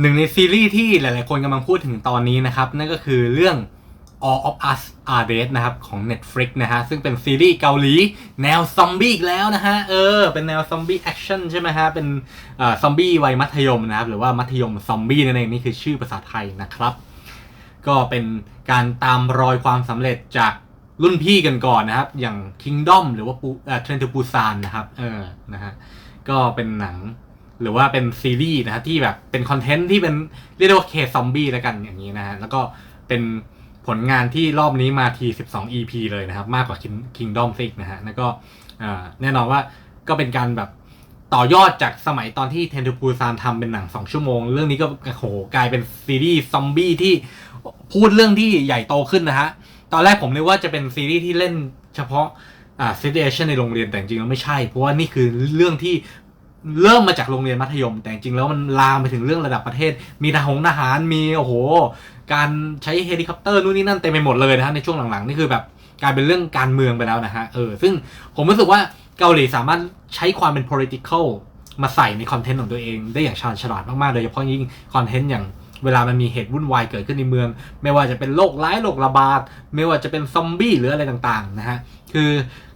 หนึ่งในซีรีส์ที่หลาย ๆ คนกำลังพูดถึงตอนนี้นะครับ นั่นก็คือเรื่อง All of Us Are Dead นะครับ ของ Netflix นะฮะ ซึ่งเป็นซีรีส์เกาหลี แนวซอมบี้อีกแล้วนะฮะ เออ เป็นแนวซอมบี้แอคชั่นใช่ไหมฮะ เป็นอ่าซอมบี้วัยมัธยมนะครับ หรือว่ามัธยมซอมบี้นั่นเอง นี่คือชื่อภาษาไทยนะครับ ก็เป็นการตามรอยความสำเร็จจากรุ่นพี่กันก่อนนะครับ อย่าง Kingdom หรือว่าปูเทรนทูปูซานนะครับ เออ นะฮะ ก็เป็นหนัง หรือว่าเป็นซีรีส์นะฮะที่แบบเป็นคอนเทนต์ที่เป็นเรียกว่าเคสซอมบี้แล้วกันอย่างนี้นะฮะแล้วก็เป็นผลงานที่รอบนี้มาที 12 EP เลยนะครับ มากกว่า King- Kingdom ซิกนะฮะแล้วก็แน่นอนว่าก็เป็นการแบบต่อยอดจากสมัยตอนที่เทนทูปูซานทำเป็นหนัง 2 ชั่วโมง เรื่องนี้ก็โหกลายเป็นซีรีส์ซอมบี้ที่พูดเรื่องที่ใหญ่โตขึ้นนะฮะ ตอนแรกผมนึกว่าจะเป็นซีรีส์ที่เล่นเฉพาะอ่าเซิเ u ชันในโรงเรียนแต่จริงแล้วไม่ใช่ เพราะว่านี่คือเรื่องที่ เริ่มมาจากโรงเรียนมัธยม แต่จริงแล้วมันลามไปถึงเรื่องระดับประเทศ มีทหารทหารมีโอ้โห การใช้เฮลิคอปเตอร์นู่นนี่นั่นเต็มไปหมดเลยนะฮะในช่วงหลังๆนี่คือแบบกลายเป็นเรื่องการเมืองไปแล้วนะฮะเออซึ่งผมรู้สึกว่าเกาหลีสามารถใช้ความเป็น political มาใส่ในคอนเทนต์ของตัวเองได้อย่างชาญฉลาดมากๆโดยเฉพาะยิ่งคอนเทนต์อย่างเวลามันมีเหตุวุ่นวายเกิดขึ้นในเมือง ไม่ว่าจะเป็นโรคร้ายโรคระบาดไม่ว่าจะเป็นซอมบี้หรืออะไรต่างๆนะฮะ คือ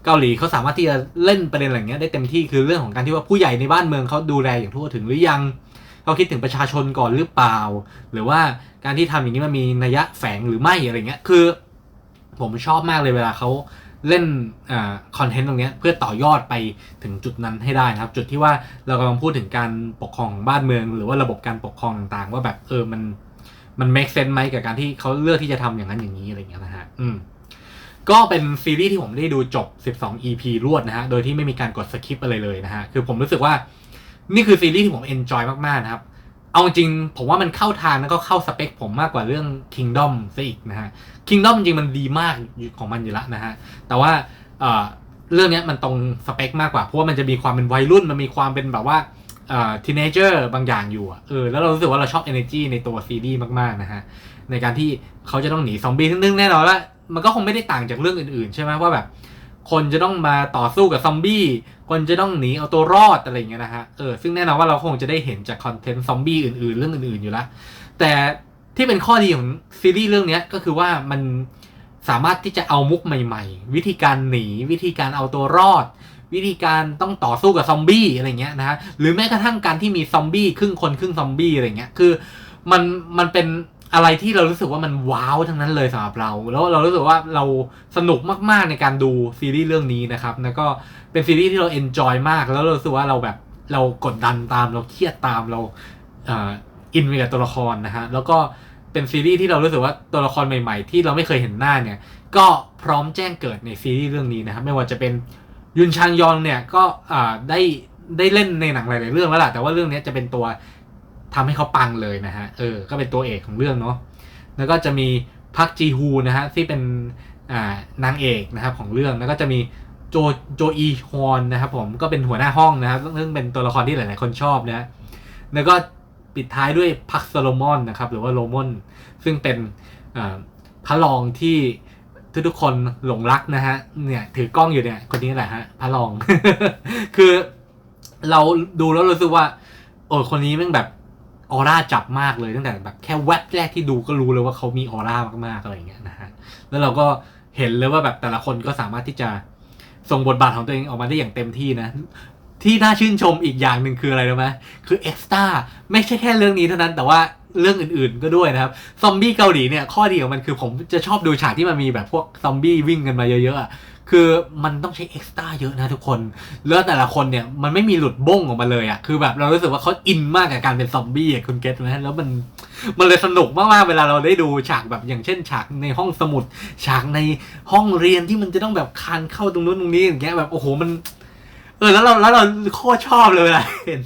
เกาหลีเขาสามารถที่จะเล่นประเด็นอะไรเงี้ยได้เต็มที่คือเรื่องของการที่ว่าผู้ใหญ่ในบ้านเมืองเขาดูแลอย่างทั่วถึงหรือยังเขาคิดถึงประชาชนก่อนหรือเปล่า หรือว่าการที่ทำอย่างนี้มันมีนัยแฝงหรือไม่อะไรเงี้ยคือ ผมชอบมากเลยเวลาเขาเล่นอ่าคอนเทนต์ตรงนี้เพื่อต่อยอดไปถึงจุดนั้นให้ได้นะครับ จุดที่ว่าเรากำลังพูดถึงการปกครองของบ้านเมือง หรือว่าระบบการปกครองต่างๆ ว่าแบบเออมันมัน make sense ไหมกับการที่เขาเลือกที่จะทำอย่างนั้นอย่างนี้อะไรเงี้ยนะฮะอืม ก็เป็นซีรีส์ที่ผมได้ดูจบ 12 EP รวดนะฮะ โดยที่ไม่มีการกดสคิปอะไรเลยนะฮะ คือผมรู้สึกว่านี่คือซีรีส์ที่ผมเอนจอยมากๆนะครับ เอาจริงผมว่ามันเข้าทางแล้วก็เข้าสเปคผมมากกว่าเรื่อง Kingdom ซะอีกนะฮะ Kingdom จริงมันดีมากของมันอยู่ล้วนะฮะ แต่ว่าเเรื่องนี้มันตรงสเปคมากกว่า เพราะว่ามันจะมีความเป็นวัยรุ่น มันมีความเป็นแบบว่า อ่อทีเนเจอร์บางอย่างอยู่อเออแล้วเรารู้สึกว่าเราชอบ energy ในตัวซีรีส์มากๆนะฮะ ในการที่เขาจะต้องหนีซอมบี้ซึ่งแน่นอนว่ามันก็คงไม่ได้ต่างจากเรื่องอื่นๆ ใช่ไหมว่าแบบ คนจะต้องมาต่อสู้กับซอมบี้คนจะต้องหนีเอาตัวรอดอะไรอย่างเงี้ยนะฮะเออซึ่งแน่นอนว่าเราคงจะได้เห็นจากคอนเทนต์ซอมบี้อื่นๆ เรื่องอื่นๆอยู่ล้วแต่ที่เป็นข้อดีของซีรีส์เรื่องนี้ก็คือว่ามันสามารถที่จะเอามุกใหม่ ๆ วิธีการหนีวิธีการเอาตัวรอด วิธีการต้องต่อสู้กับซอมบี้อะไรเงี้ยนะฮะหรือแม้กระทั่งการที่มีซอมบี้ครึ่งคนครึ่งซอมบี้อะไรเงี้ยคือมันมันเป็นอะไรที่เรารู้สึกว่ามันว้าวทั้งนั้นเลยสำหรับเรา แล้วเรารู้สึกว่าเราสนุกมากๆในการดูซีรีส์เรื่องนี้นะครับแล้วก็เป็นซีรีส์ที่เราเอนจอยมาก แล้วเรารู้สึกว่าเราแบบเรากดดันตามเราเครียดตามเราอินไปกับตัวละครนะฮะแล้วก็เป็นซีรีส์ที่เรารู้สึกว่าตัวละครใหม่ ๆ ที่เราไม่เคยเห็นหน้าเนี่ย ก็พร้อมแจ้งเกิดในซีรีส์เรื่องนี้นะครับไม่ว่าจะเป็น ยุนชางยอนเนี่ยก็ได้ได้เล่นในหนังหลาย ๆ เรื่องแล้วล่ะแต่ว่าเรื่องนี้จะเป็นตัวทำให้เขาปังเลยนะฮะเออก็เป็นตัวเอกของเรื่องเนาะแล้วก็จะมีพักจีฮูนะฮะที่เป็นนางเอกนะครับของเรื่องแล้วก็จะมีโจโจอีฮอนนะครับผมก็เป็นหัวหน้าห้องนะครับซึ่งเป็นตัวละครที่หลาย ๆ คนชอบนะฮะแล้วก็ปิดท้ายด้วยพักโซโลมอนนะครับหรือว่าโลมอนซึ่งเป็นพระรองที่ ทุกๆคนหลงรักนะฮะเนี่ยถือกล้องอยู่เนี่ยคนนี้แหละฮะพระรอง คือเราดูแล้วรู้สึกว่าโอ้คนนี้แม่งแบบออร่าจับมากเลยตั้งแต่แบบแค่แวบแรกที่ดูก็รู้เลยว่าเขามีออร่ามากๆอะไรอย่างเงี้ยนะฮะแล้วเราก็เห็นเลยว่าแบบแต่ละคนก็สามารถที่จะส่งบทบาทของตัวเองออกมาได้อย่างเต็มที่นะ ที่น่าชื่นชมอีกอย่างหนึ่งคืออะไรรู้ไหมคือเอ็กซ์ต้าไม่ใช่แค่เรื่องนี้เท่านั้นแต่ว่าเรื่องอื่นๆก็ด้วยนะครับ ซอมบี้เกาหลีเนี่ยข้อดีของมันคือผมจะชอบดูฉากที่มันมีแบบพวกซอมบี้วิ่งกันมาเยอะๆอะคือมันต้องใช้เอ็กซ์ต้าเยอะนะทุกคนแล้วแต่ละคนเนี่ยมันไม่มีหลุดบ้งออกมาเลยอะคือแบบเรารู้สึกว่าเขาอินมากกับการเป็นซอมบี้อะคุณเก็ตไหมแล้วมันมันเลยสนุกมากๆเวลาเราได้ดูฉากแบบอย่างเช่น ฉากในห้องสมุด ฉากในห้องเรียนที่มันจะต้องแบบคานเข้าตรงนู้นตรงนี้อย่างเงี้ยแบบโอ้โหมัน เออแล้วเราแล้วเราโคตรชอบเลยเวลาเห็น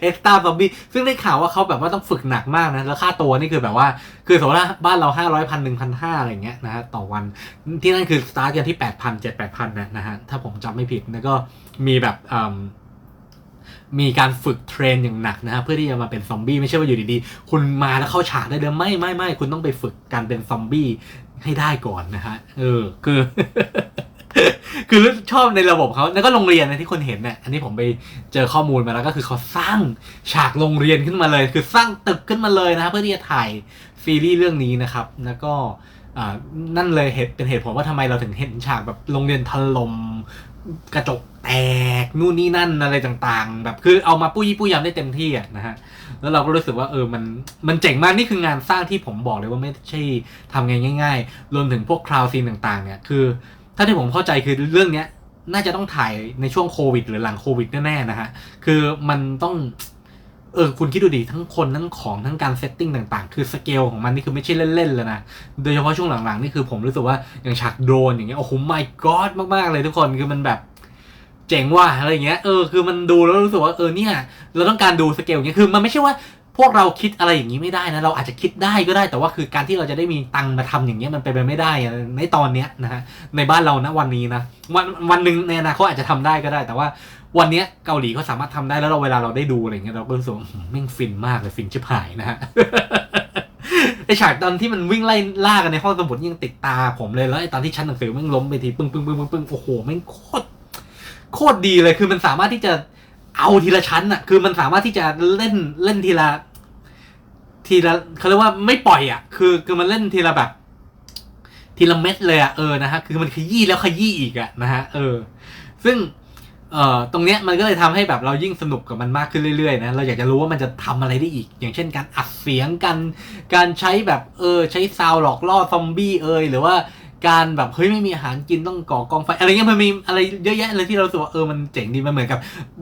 เอ็กซ์ตาซอมบี้ซึ่งได้ข่าวว่าเขาแบบว่าต้องฝึกหนักมากนะ แล้วค่าตัวนี่คือแบบว่า คือสมมติว่าบ้านเราห้าร้อยพันหนึ่งพันห้าอะไรอย่างเงี้ยนะฮะต่อวันที่นั่นคือสตาร์ทกันที่แปดพันเจ็ดแปดพันนะนะฮะ ถ้าผมจำไม่ผิดแล้วก็มีแบบมมีการฝึกเทรนอย่างหนักนะฮะเพื่อที่จะมาเป็นซอมบี้ไม่ใช่ว่าอยู่ดีๆ คุณมาแล้วเข้าฉากได้เลยไม่ไม่ไม่คุณต้องไปฝึกการเป็นซอมบี้ให้ได้ก่อนนะฮะเออคือ คือชอบในระบบเขาแล้วก็โรงเรียนนะที่คนเห็นเนี่ยอันนี้ผมไปเจอข้อมูลมาแล้วก็คือเขาสร้างฉากโรงเรียนขึ้นมาเลย คือสร้างตึกขึ้นมาเลยนะครับเพื่อที่จะถ่ายซีรีส์เรื่องนี้นะครับ แล้วก็นั่นเลยเหตุเป็นเหตุผลว่าทำไมเราถึงเห็นฉากแบบโรงเรียนถล่มกระจกแตกนู่นนี่นั่นอะไรต่างๆ แบบคือเอามาปุ้ยปุ้ยยำได้เต็มที่อะนะฮะแล้วเราก็รู้สึกว่าเออมันมันเจ๋งมากนี่คืองานสร้างที่ผมบอกเลยว่าไม่ใช่ทำงง่ายๆ รวมถึงพวกคราวซีนต่างๆ เนี่ยคือ ถ้าที่ผมเข้าใจคือเรื่องเนี้ย น่าจะต้องถ่ายในช่วงโควิด หรือหลังโควิดแน่ๆนะฮะ คือมันต้อง เออคุณคิดดูดิทั้งคนทั้งของทั้งการเซตติ้งต่างๆ คือสเกลของมันนี่คือไม่ใช่เล่นๆเลยนะ โดยเฉพาะช่วงหลังๆ นี่คือผมรู้สึกว่าอย่างฉากโดรนอย่างเงี้ยโอ้โห my god มากๆเลยทุกคนคือมันแบบเจ๋งว่ะอะไรเงี้ยเออคือมันดูแล้วรู้สึกว่าเออเนี่ย เราต้องการดูสเกลอย่างเงี้ยคือมันไม่ใช่ว่า พวกเราคิดอะไรอย่างนี้ไม่ได้นะเราอาจจะคิดได้ก็ได้แต่ว่าคือการที่เราจะได้มีตังมาทำอย่างเงี้ยมันเป็นไปไม่ได้ในตอนเนี้ยนะฮะในบ้านเรานะวันนี้นะวันวันหนึ่งในอนาคตอาจจะทำได้ก็ได้ แต่ว่าวันเนี้ยเกาหลีเขาสามารถทำได้แล้วเราเวลาเราได้ดูอะไรเงี้ยเราก็รู้สึกแม่งฟินมากเลยฟินชิบหายนะฮะไอฉากตอนที่มันวิ่งไล่ล่ากันในห้องสมุดยังติดตาผมเลยแล้วไอตอนที่ชั้นหนังสือแม่งล้มไปทีปึ้งปึ้งปึ้งปึ้งปึ้งโอ้โหแม่งโคตรโคตรดีเลยคือมันสามารถที่จะ เอาทีละชั้นอะคือมันสามารถที่จะเล่นเล่นทีละ ทีละเขาเรียกว่าไม่ปล่อยอะคือคือมันเล่นทีละแบบ ทีละเม็ดเลยอะเออนะฮะคือมันขยี้แล้วขยี้อีกอะนะฮะเออ ซึ่งเอ่อตรงเนี้ยมันก็เลยทำให้แบบเรายิ่งสนุกกับมันมากขึ้นเรื่อยๆนะเราอยากจะรู้ว่ามันจะทำอะไรได้อีก อย่างเช่นการอัดเสียงกัน การใช้แบบเออใช้ซาวด์หลอกล่อซอมบี้เอยหรือว่า การแบบเฮ้ยไม่มีอาหารกินต้องก่อกองไฟอะไรเงี้ยมันมีอะไรเยอะแยะเลยที่เราสึกว่าเออมันเจ๋งดีมันเหมือนกับ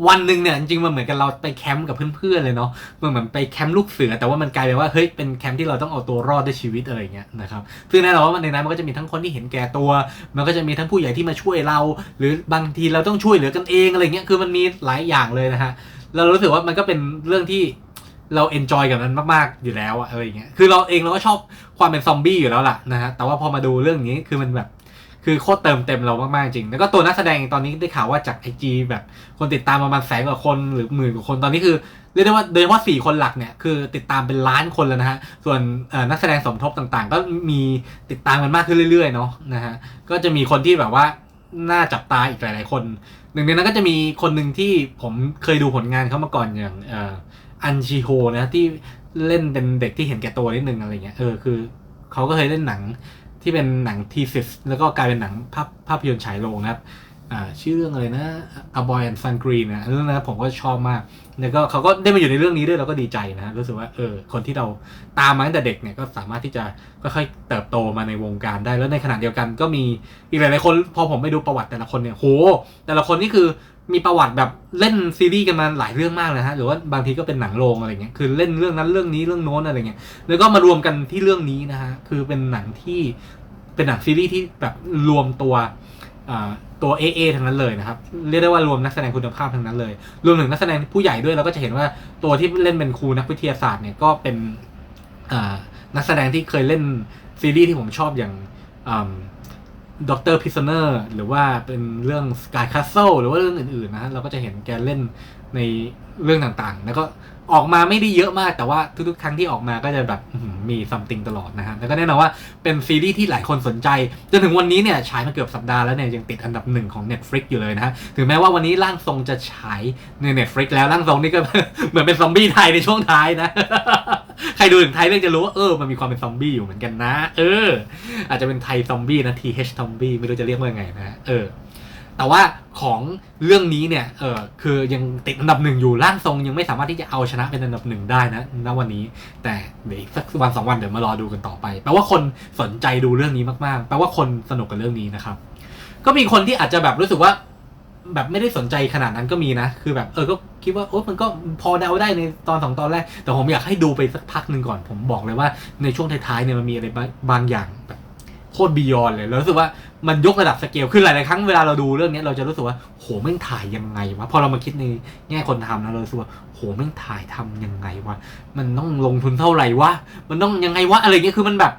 วันหนึ่งเนี่ยจริงมันเหมือนกับเราไปแคมป์กับเพื่อนๆเลยเนาะมันเหมือนไปแคมป์ลูกเสือ แต่ว่ามันกลายเป็นว่าเฮ้ยเป็นแคมป์ที่เราต้องเอาตัวรอดด้วยชีวิตอะไรเงี้ยนะครับซึ่งแน่นอนว่าในนั้นมันก็จะมีทั้งคนที่เห็นแก่ตัว มันก็จะมีทั้งผู้ใหญ่ที่มาช่วยเรา หรือบางทีเราต้องช่วยเหลือกันเองอะไรเงี้ยคือมันมีหลายอย่างเลยนะฮะเรารู้สึกว่ามันก็เป็นเรื่องที่ เราเอนจอยกับมันมากๆอยู่แล้วอะอะไรเงี้ยคือเราเองเราก็ชอบความเป็นซอมบี้อยู่แล้วล่ะนะฮะแต่ว่าพอมาดูเรื่องนี้คือมันแบบคือโคตรเติมเต็มเรามากๆจริง แล้วก็ตัวนักแสดงตอนนี้ได้ข่าวว่าจากไอจีแบบคนติดตามประมาณแสนกว่าคนหรือหมื่นกว่าคนตอนนี้คือเรียกได้ว่าโดยเฉพาะสี่คนหลักเนี่ยคือติดตามเป็นล้านคนแล้วนะฮะ ส่วนนักแสดงสมทบต่างๆ ก็มีติดตามกันมากขึ้นเรื่อยๆเนาะนะฮะ ก็จะมีคนที่แบบว่าน่าจับตาอีกหลายๆคน หนึ่งในนั้นก็จะมีคนหนึ่งที่ผมเคยดูผลงานเขามาก่อนอย่างเอันชิโฮนะที่เล่นเป็นเด็กที่เห็นแก่ตัวนิดนึงอะไรเงี้ยเออคือเขาก็เคยเล่นหนังที่เป็นหนังทีซิสแล้วก็กลายเป็นหนังภาพภาพยนตร์ฉายโรงนะครับอ่าชื่อเรื่องอะไรนะ A Boy and Sun Green นะเรื่องนั้นผมก็ชอบมาก แล้วก็เขาก็ได้มาอยู่ในเรื่องนี้ด้วยเราก็ดีใจนะฮะรู้สึกว่าเออคนที่เราตามมาตั้งแต่เด็กเนี่ยก็สามารถที่จะค่อยๆเติบโตมาในวงการได้แล้วในขณะเดียวกันก็มีอีกหลายๆคน พอผมไปดูประวัติแต่ละคนเนี่ยโหแต่ละคนนี่คือ มีประวัติแบบเล่นซีรีส์กันมาหลายเรื่องมากเลยฮะหรือว่าบางทีก็เป็นหนังโรงอะไรเงี้ยคือเล่นเรื่องนั้นเรื่องนี้เรื่องโน้นอะไรเงี้ยแล้วก็มารวมกันที่เรื่องนี้นะฮะคือเป็นหนังที่เป็นหนังซีรีส์ที่แบบรวมตัวตัว AA ทั้งนั้นเลยนะครับ เรียกได้ว่ารวมนักแสดงคุณภาพทั้งนั้นเลย รวมถึงนักแสดงผู้ใหญ่ด้วยเราก็จะเห็นว่าตัวที่เล่นเป็นครูนักวิทยาศาสตร์เนี่ยก็เป็นนักแสดงที่เคยเล่นซีรีส์ที่ผมชอบอย่าง ด็อกเตอร์พิซเนอร์หรือว่าเป็นเรื่อง Sky Castle หรือว่าเรื่องอื่นๆนะเราก็จะเห็นแกเล่นในเรื่องต่างๆ แล้วก็ออกมาไม่ได้เยอะมากแต่ว่าทุกๆ ครั้งที่ออกมาก็จะแบบมีซัมติงตลอดนะฮะแล้วก็แน่นอนว่าเป็นซีรีส์ที่หลายคนสนใจ จนถึงวันนี้เนี่ยฉายมาเกือบสัปดาห์แล้วเนี่ยยังติดอันดับหนึ่งของ Netflix อยู่เลยนะฮะถึงแม้ว่าวันนี้ร่างทรงจะฉายใน Netflix แล้วร่างทรงนี่ก็เหมือนเป็นซอมบี้ไทยในช่วงท้ายนะ ใครดูถึงไทยเรื่องจะรู้ว่าเออมันมีความเป็นซอมบี้อยู่เหมือนกันนะ เออ อาจจะเป็นไทยซอมบี้นะ TH ซอมบี้ไม่รู้จะเรียกว่าไงนะเออ แต่ว่าของเรื่องนี้เนี่ยเออคือยังติดอันดับหนึ่งอยู่ร่างทรงยังไม่สามารถที่จะเอาชนะเป็นอันดับหนึ่งได้นะณวันนี้ แต่เดี๋ยวอีกสักวันสองวันเดี๋ยวมารอดูกันต่อไปแปลว่าคนสนใจดูเรื่องนี้มากๆแปลว่าคนสนุกกับเรื่องนี้นะครับ ก็มีคนที่อาจจะแบบรู้สึกว่า แบบไม่ได้สนใจขนาดนั้นก็มีนะ คือแบบเออก็คิดว่าโอ้มันก็พอเดาได้ในตอนสองตอนแรก แต่ผมอยากให้ดูไปสักพักหนึ่งก่อน ผมบอกเลยว่าในช่วงท้ายๆเนี่ยมันมีอะไรบางอย่างแบบโคตรบียอนเลย แล้วรู้สึกว่ามันยกระดับสเกลคือหลายๆครั้งเวลาเราดูเรื่องนี้เราจะรู้สึกว่าโหแม่งถ่ายยังไงวะพอเรามาคิดในแง่คนทำนะเรารู้สึกว่าโหแม่งถ่ายทำยังไงวะมันต้องลงทุนเท่าไหร่วะมันต้องยังไงวะอะไรเงี้ยคือมันแบบ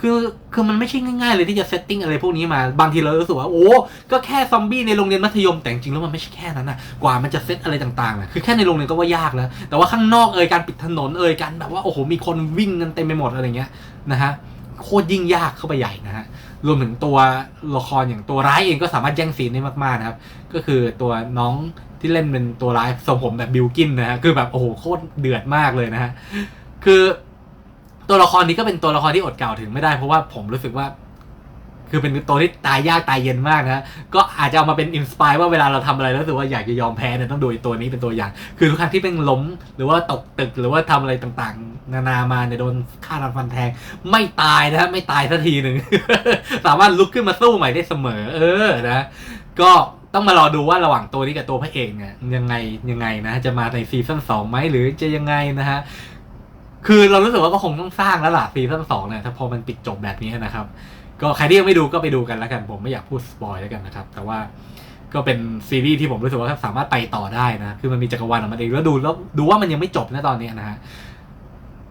คือคือมันไม่ใช่ง่ายๆเลยที่จะเซตติ้งอะไรพวกนี้มา บางทีเรารู้สึกว่าโอ้ก็แค่ซอมบี้ในโรงเรียนมัธยมแต่จริงแล้วมันไม่ใช่แค่นั้นนะกว่ามันจะเซตอะไรต่างๆนะคือแค่ในโรงเรียนก็ว่ายากแล้ว แต่ว่าข้างนอกเอ่ยการปิดถนนเอ่ยการแบบว่าโอ้โหมีคนวิ่งกันเต็มไปหมดอะไรเงี้ยนะฮะโคตรยิ่งยากเข้าไปใหญ่นะฮะรวมถึงตัวละครอย่างตัวร้ายเองก็สามารถแย่งซีนได้มากๆนะครับ ก็คือตัวน้องที่เล่นเป็นตัวร้ายทรงผมแบบบิลกินนะฮะคือแบบโอ้โหโคตรเดือดมากเลยนะฮะคือ ตัวละครนี้ก็เป็นตัวละครที่อดกล่าวถึงไม่ได้เพราะว่าผมรู้สึกว่า คือเป็นตัวที่ตายยากตายเย็นมากนะ ก็อาจจะเอามาเป็นอินสปายว่าเวลาเราทำอะไรแล้วรู้สึกว่าอยากจะยอมแพ้เนี่ยต้องดูตัวนี้เป็นตัวอย่าง คือทุกครั้งที่เป็นล้ม หรือว่าตกตึกหรือว่าทำอะไรต่างๆ นานามาเนี่ยโดนฆ่ารันฟันแทง ไม่ตายนะไม่ตายสักทีหนึ่งสามารถลุกขึ้นมาสู้ใหม่ได้เสมอ เออนะ ก็ต้องมารอดูว่าระหว่างตัวนี้กับตัวพระเอกเนี่ยยังไงยังไงนะ จะมาในซีซั่นสองไหมหรือจะยังไงนะฮะ คือเรารู้สึกว่าก็คงต้องสร้างแล้วล่ะซีซั่นสองเนี่ยถ้าพอมันปิดจบแบบนี้นะครับ ก็ใครที่ยังไม่ดูก็ไปดูกันแล้วกัน ผมไม่อยากพูดสปอยแล้วกันนะครับ แต่ว่าก็เป็นซีรีส์ที่ผมรู้สึกว่าสามารถไปต่อได้นะ คือมันมีจักรวาลของมันเองแล้วดูแล้วดูว่ามันยังไม่จบนะตอนนี้นะฮะ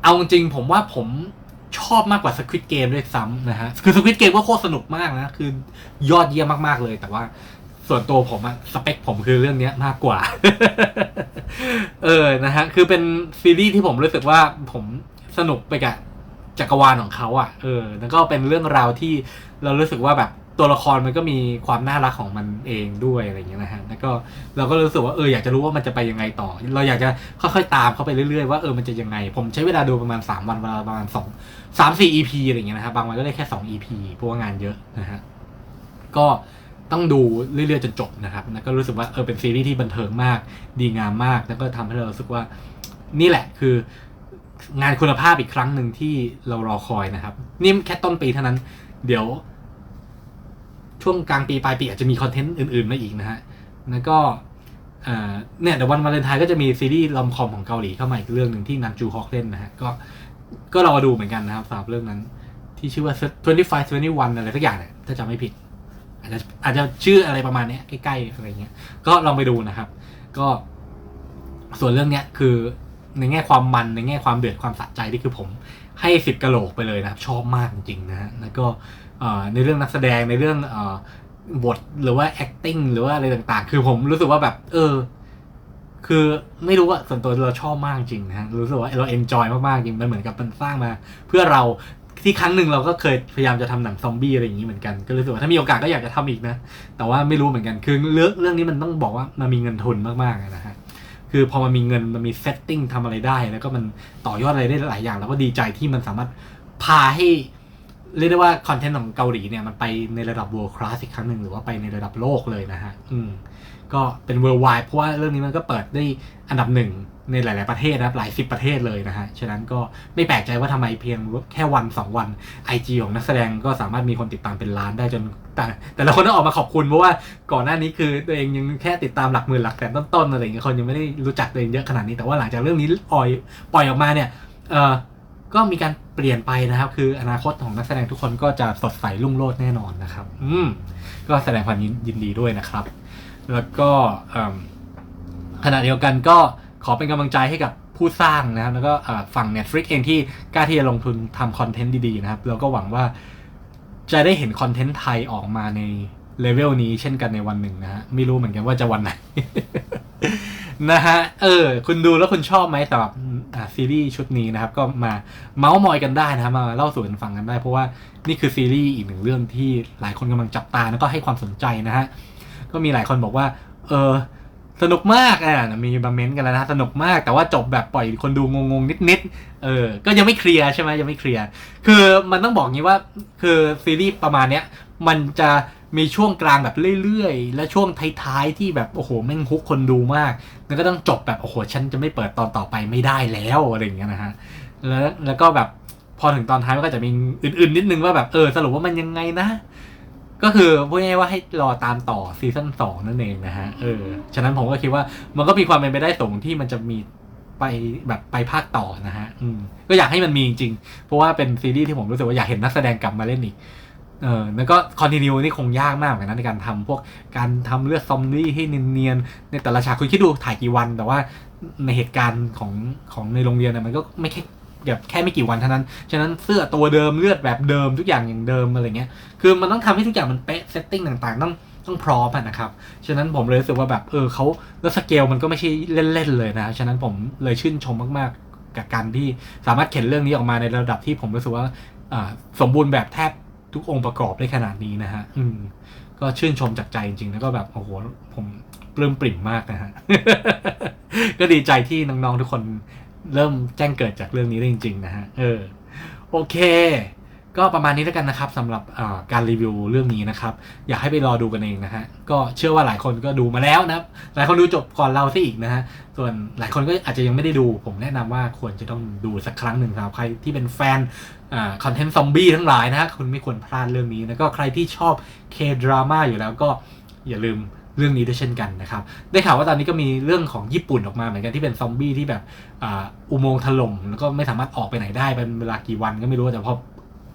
เอาจริงผมว่าผมชอบมากกว่า Squid Game ด้วยซ้ำนะฮะ คือ Squid Game ก็โคตรสนุกมากนะ คือยอดเยี่ยมมากๆเลย แต่ว่าส่วนตัวผมอะสเปคผมคือเรื่องเนี้ยมากกว่า เออนะฮะคือเป็นซีรีส์ที่ผมรู้สึกว่าผมสนุกไปกับจักรวาลของเขาอะ่ะเออแล้วก็เป็นเรื่องราวที่เรารู้สึกว่าแบบตัวละครมันก็มีความน่ารักของมันเองด้วยอะไรอย่างเงี้ยนะฮะ แล้วก็เราก็รู้สึกว่าเอออยากจะรู้ว่ามันจะไปยังไงต่อ เราอยากจะค่อยๆตามเขาไปเรื่อยๆว่าเออมันจะยังไง ผมใช้เวลาดูประมาณ 3 วันเวลาประมาณ2 3 4 EP อะไรอย่างเงี้ยนะครับ บางวันก็ได้แค่ 2 EP เพราะว่างานเยอะนะฮะ ก็ ต้องดูเรื่อยๆจนจบนะครับแล้วก็รู้สึกว่าเออเป็นซีรีส์ที่บันเทิงมาก ดีงามมาก แล้วก็ทำให้เรารู้สึกว่านี่แหละคืองานคุณภาพอีกครั้งหนึ่งที่เรารอคอยนะครับ นี่แค่ต้นปีเท่านั้น เดี๋ยว ช่วงกลางปีปลายปีอาจจะมีคอนเทนต์อื่นๆมาอีกนะฮะแล้วก็เอ่อเนี่ยเดี๋ยววันวาเลนไทน์ก็จะมีซีรีส์ลอมคอมของเกาหลีเข้ามาอีกเรื่องหนึ่งที่นันจูฮอกเล่นนะฮะก็ก็รอดูเหมือนกันนะครับสำหรับเรื่องนั้น ที่ชื่อว่า 25 21 อะไรสักอย่างเนี่ยถ้าจำไม่ผิด อาจจะอาจจะชื่ออะไรประมาณนี้ใกล้ๆอะไรเงี้ยก็ลองไปดูนะครับ ก็ส่วนเรื่องเนี้ยคือในแง่ความมันในแง่ความเดือดความสะใจที่คือผมให้สิบกะโหลกไปเลยนะครับ ชอบมากจริงๆนะฮะแล้วก็ในเรื่องนักแสดงในเรื่องอบทหรือว่า acting หรือว่าอะไรต่างๆ คือผมรู้สึกว่าแบบ เออ คือไม่รู้ว่าส่วนตัวเราชอบมากจริงนะฮะรู้สึกว่าเราเอนจอยมากๆจริงมันเหมือนกับมันสร้างมา เพื่อเรา ที่ครั้งหนึ่งเราก็เคยพยายามจะทำหนังซอมบี้อะไรอย่างนี้เหมือนกัน ก็รู้สึกว่าถ้ามีโอกาสก็อยากจะทำอีกนะ แต่ว่าไม่รู้เหมือนกันคือเรื่องเรื่องนี้มันต้องบอกว่ามันมีเงินทุนมากๆนะฮะคือพอมันมีเงินมันมีเซตติ้งทำอะไรได้ แล้วก็มันต่อยอดอะไรได้หลายอย่าง แล้วก็ดีใจที่มันสามารถพาให้เรียกได้ว่าคอนเทนต์ของเกาหลีเนี่ยมันไปในระดับ world class อีกครั้งหนึ่งหรือว่าไปในระดับโลกเลยนะฮะอืมก็เป็น worldwide เพราะว่าเรื่องนี้มันก็เปิดได้อันดับหนึ่ง ในหลาย ๆ ประเทศนะครับหลายสิบประเทศเลยนะฮะ ฉะนั้นก็ไม่แปลกใจว่าทำไมเพียงแค่วันสองวัน IG ของนักแสดงก็สามารถมีคนติดตามเป็นล้านได้จนแต่แต่ละคนต้องออกมาขอบคุณเพราะว่าก่อนหน้านี้คือตัวเองยังแค่ติดตามหลักหมื่นหลักแสนต้น ๆ อะไรอย่างเงี้ยคนยังไม่ได้รู้จักตัวเองเยอะขนาดนี้แต่ว่าหลังจากเรื่องนี้ปล่อยปล่อยออกมาเนี่ยเออก็มีการเปลี่ยนไปนะครับ คืออนาคตของนักแสดงทุกคนก็จะสดใสรุ่งโรจน์แน่นอนนะครับ อืมก็แสดงความยินดีด้วยนะครับ แล้วก็ขณะเดียวกันก็ ขอเป็นกำลังใจให้กับผู้สร้างนะครับ แล้วก็ฝั่ง Netflix เองที่กล้าที่จะลงทุนทำคอนเทนต์ดีๆนะครับ แล้วก็หวังว่าจะได้เห็นคอนเทนต์ไทยออกมาในเลเวลนี้เช่นกันในวันหนึ่งนะฮะไม่รู้เหมือนกันว่าจะวันไหนนะฮะ เออ คุณดูแล้วคุณชอบไหมสำหรับซีรีส์ชุดนี้นะครับ ก็มาเมาส์มอยกันได้นะครับมาเล่าสู่กันฟังกันได้ เพราะว่านี่คือซีรีส์อีกหนึ่งเรื่องที่หลายคนกำลังจับตาแล้วก็ให้ความสนใจนะฮะ ก็มีหลายคนบอกว่า เออ สนุกมากอะมีบาเมนต์กันแล้วนะสนุกมากแต่ว่าจบแบบปล่อยคนดูงงๆนิดๆเออ ก็ยังไม่เคลียร์ใช่ไหมยังไม่เคลียร์คือมันต้องบอกงี้ว่าคือซีรีส์ประมาณเนี้ยมันจะมีช่วงกลางแบบเรื่อยๆ และช่วงท้ายๆ ที่แบบโอ้โหแม่งฮุกคนดูมาก แล้วก็ต้องจบแบบโอ้โหฉันจะไม่เปิดตอนต่อไปไม่ได้แล้วอะไรอย่างเงี้ยนะฮะแล้วแล้วก็แบบพอถึงตอนท้ายมันก็จะมีอื่นๆ นิดนึงว่าแบบเออสรุปว่ามันยังไงนะ ก็คือพูดง่ายๆว่าให้รอตามต่อซีซั่นสองนั่นเองนะฮะเออฉะนั้นผมก็คิดว่ามันก็มีความเป็นไปได้สูงที่มันจะมีไปแบบไปภาคต่อนะฮะอืมก็อยากให้มันมีจริงๆ เพราะว่าเป็นซีรีส์ที่ผมรู้สึกว่าอยากเห็นนักแสดงกลับมาเล่นอีกเออแล้วก็คอนติเนียนี่คงยากมากเหมือนกันนะในการทำพวกการทำเลือดซอมบี้ให้เนียนๆในแต่ละฉากคุณคิดดูถ่ายกี่วัน แต่ว่าในเหตุการณ์ของของในโรงเรียนน่ะมันก็ไม่แค่ แบบแค่ไม่กี่วันเท่านั้น ฉะนั้นเสื้อตัวเดิมเลือดแบบเดิมทุกอย่างอย่างเดิมอะไรเงี้ย คือมันต้องทำให้ทุกอย่างมันเป๊ะเซตติ้งต่างๆ ต้องต้องพร้อมนะครับ ฉะนั้นผมเลยรู้สึกว่าแบบเออเขาแล้วสเกลมันก็ไม่ใช่เล่นๆเลยนะ ฉะนั้นผมเลยชื่นชมมากๆ กับการที่สามารถเข็นเรื่องนี้ออกมาในระดับที่ผมรู้สึกว่าอ่าสมบูรณ์แบบแทบทุกองค์ประกอบได้ขนาดนี้นะฮะ อืม ก็ชื่นชมจากใจจริงๆ แล้วก็แบบโอ้โห ผมปลื้มปริ่มมากนะฮะ ก็ดีใจที่น้องๆทุกคน เริ่มแจ้งเกิดจากเรื่องนี้ได้จริง ๆ นะฮะ เออ โอเค ก็ประมาณนี้แล้วกันนะครับสำหรับการรีวิวเรื่องนี้นะครับ อยากให้ไปรอดูกันเองนะฮะ ก็เชื่อว่าหลายคนก็ดูมาแล้วนะครับหลายคนดูจบก่อนเราซะอีกนะฮะ ส่วนหลายคนก็อาจจะยังไม่ได้ดู ผมแนะนำว่าควรจะต้องดูสักครั้งหนึ่งสำหรับ ใครที่เป็นแฟนคอนเทนต์ซอมบี้ทั้งหลายนะฮะคุณไม่ควรพลาดเรื่องนี้ แล้วก็ใครที่ชอบเคดราม่าอยู่แล้วก็อย่าลืม เรื่องนี้ด้วยเช่นกันนะครับ ได้ข่าวว่าตอนนี้ก็มีเรื่องของญี่ปุ่นออกมาเหมือนกันที่เป็นซอมบี้ที่แบบอุโมงค์ถล่มแล้วก็ไม่สามารถออกไปไหนได้เป็นเวลากี่วันก็ไม่รู้แต่พอ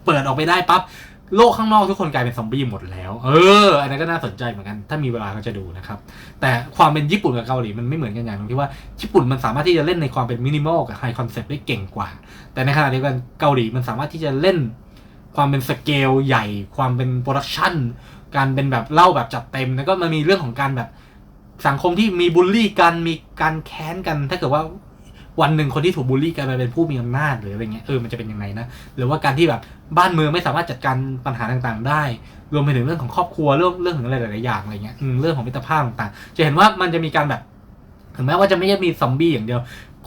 เปิดออกไปได้ปั๊บโลกข้างนอกทุกคนกลายเป็นซอมบี้หมดแล้ว เออ อันนั้นก็น่าสนใจเหมือนกัน ถ้ามีเวลาก็จะดูนะครับ แต่ความเป็นญี่ปุ่นกับเกาหลีมันไม่เหมือนกันอย่างตรงที่ว่าญี่ปุ่นมันสามารถที่จะเล่นในความเป็นมินิมอลกับไฮคอนเซปต์ได้เก่งกว่า แต่ในขณะเดียวกันเกาหลีมันสามารถที่จะเล่นความเป็นสเกลใหญ่ ความเป็นโปรดักชัน การเป็นแบบเล่าแบบจัดเต็มแล้วก็มันมีเรื่องของการแบบสังคมที่มีบูลลี่กันมีการแค้นกัน ถ้าเกิดว่าวันหนึ่งคนที่ถูกบูลลี่กลายเป็นผู้มีอำนาจหรืออะไรเงี้ยเออมันจะเป็นยังไงนะหรือว่าการที่แบบบ้านเมืองไม่สามารถจัดการปัญหาต่างๆ ได้ รวมไปถึงเรื่องของครอบครัวเรื่องเรื่องของอะไรหลายๆอย่างอะไรเงี้ยอืมเรื่องของมิตรภาพต่างๆ จะเห็นว่ามันจะมีการแบบถึงแม้ว่าจะไม่ใช่มีซอมบี้อย่างเดียว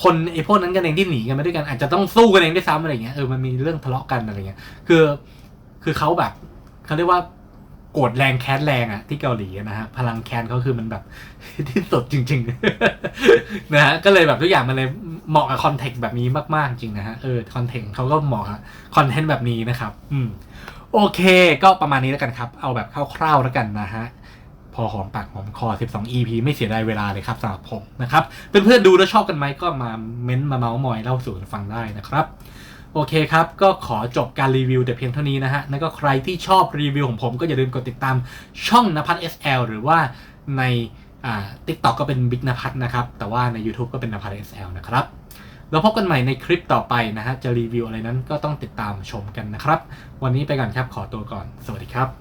คนไอ้พวกนั้นกันเองที่หนีกันมาด้วยกันอาจจะต้องสู้กันเองด้วยซ้ำอะไรเงี้ยเออมันมีเรื่องทะเลาะกันอะไรเงี้ยคือคือเขาแบบเขาเรียกว่า โกรธแรงแค้นแรงอะที่เกาหลีนะฮะพลังแค้นเขาคือมันแบบที่สุดจริงๆนะฮะก็เลยแบบทุกอย่างมันเลยเหมาะกับคอนเทกต์แบบนี้มากๆจริงนะฮะเออคอนเทกต์เขาก็เหมาะคอนเทนต์แบบนี้นะครับ อืมโอเค ก็ประมาณนี้แล้วกันครับ เอาแบบคร่าวๆแล้วกันนะฮะพอหอมปากหอมคอ 12 EP ไม่เสียดายเวลาเลยครับสำหรับผมนะครับเพื่อนๆดูแล้วชอบกันไหมก็มาเม้นต์มาเมาส์มอยเล่าสู่กันฟังได้นะครับ โอเคครับ ก็ขอจบการรีวิวแต่เพียงเท่านี้นะฮะ แล้วก็ใครที่ชอบรีวิวของผมก็อย่าลืมกดติดตามช่องนภัทร SL หรือว่าในอ่า TikTok ก็เป็นบิ๊กนภัทรนะครับ แต่ว่าใน YouTube ก็เป็นนภัทร SL นะครับ แล้วพบกันใหม่ในคลิปต่อไปนะฮะ จะรีวิวอะไรนั้นก็ต้องติดตามชมกันนะครับ วันนี้ไปก่อนครับ ขอตัวก่อน สวัสดีครับ